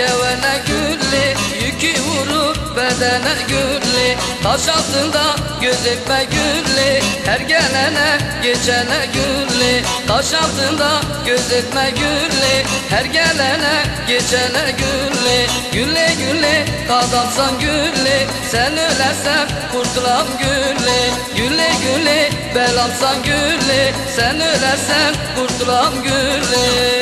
Gevene güllü Yükü vurup bedene güllü Taş altında gözükme güllü Her gelene geçene güllü Taş altında gözükme güllü Her gelene geçene güllü Gülle gülle kazansan güllü Sen ölersem kurtulam güllü Gülle gülle belamsan güllü Sen ölersen kurtulam güllü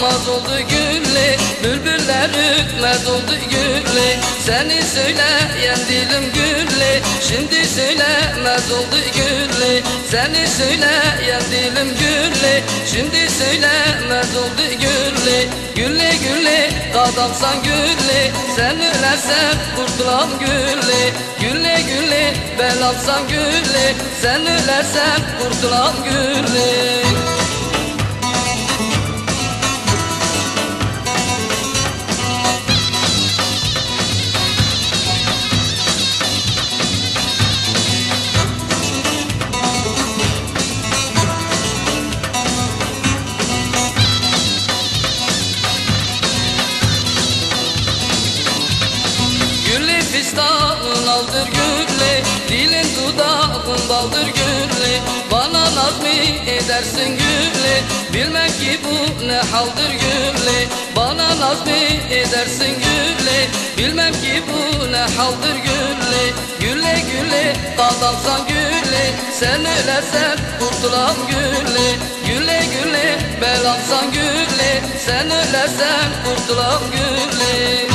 açmaz oldu gülle Bülbüller ürkmez oldu gülle. Seni söyleyen dilim gülle Şimdi söylemez oldu gülle. Seni söyleyen dilim gülle Şimdi söylemez oldu gülle. Gülle gülle adamsan gülle Sen ölersen kurtulam gülle. Gülle gülle belamsan gülle Sen ölersen kurtulam gülle edersin gülle Bilmem ki bu ne haldır gülle Bana naz mı edersin gülle Bilmem ki bu ne haldır gülle Gülle gülle adamsan gülle Sen ölersen kurtulam gülle Gülle gülle belamsan gülle Sen ölersen kurtulam gülle